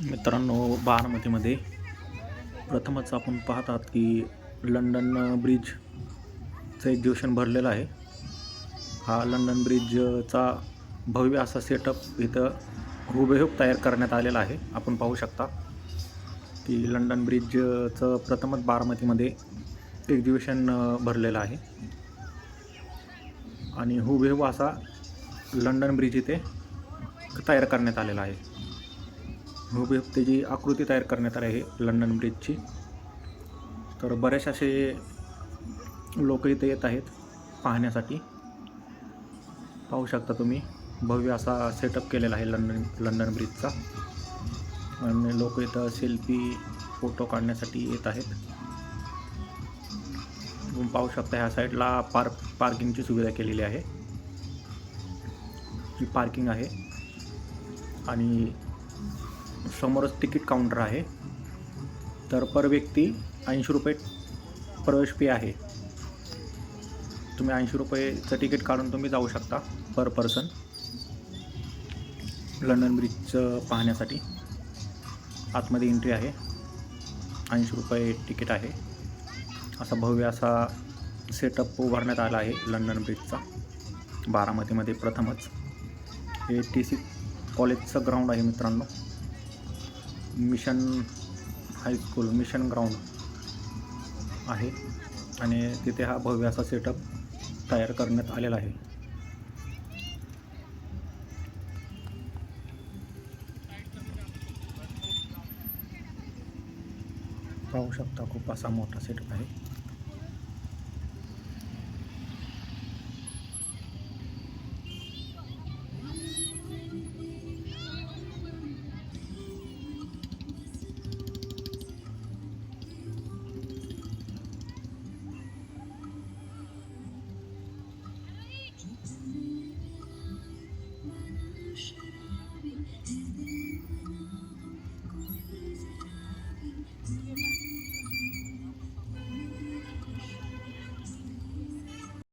मित्रांनो बारामतीमध्ये प्रथमच आपण पाहतात की लंडन ब्रिजचं एक्झिबिशन भरलेलं आहे. हा लंडन ब्रिजचा भव्य असा सेटअप इथं हुबेहूब तयार करण्यात आलेला आहे. आपण पाहू शकता की लंडन ब्रिजचं प्रथमच बारामतीमध्ये एक्झिबिशन भरलेलं आहे. आणि हुबेहूब असा लंडन ब्रिज इथे तयार करण्यात आलेला आहे. हुबेहूब त्याची आकृती तयार करण्यात आली आहे लंडन ब्रिजची तर बरेच असे लोक इथे येत आहेत पाहण्यासाठी. पाहू शकता तुम्ही भव्य असा सेटअप केलेला आहे लंडन लंडन ब्रिजचा आणि लोक इथं सेल्फी फोटो काढण्यासाठी येत आहेत. तुम्ही पाहू शकता ह्या साईडला पार्क पार्किंगची सुविधा केलेली आहे. ही पार्किंग आहे. आणि समोरच तिकीट काउंटर आहे. तर पर व्यक्ती ऐंशी रुपये प्रवेश फी आहे. तुम्ही ऐंशी रुपयेचं तिकीट काढून तुम्ही जाऊ शकता पर पर्सन लंडन ब्रिजचं पाहण्यासाठी. आतमध्ये एंट्री आहे. ऐंशी रुपये तिकीट आहे. असा भव्य असा सेटअप उभारण्यात आला आहे लंडन ब्रिजचा बारामतीमध्ये प्रथमच. हे टी सी कॉलेजचं ग्राउंड आहे मित्रांनो. मिशन हायस्कूल मिशन ग्राउंड आहे आणि तिथे हा भव्य असा सेटअप तयार करण्यात आलेला आहे. पाहू शकता खूप असा मोठा सेटअप आहे. Jesus.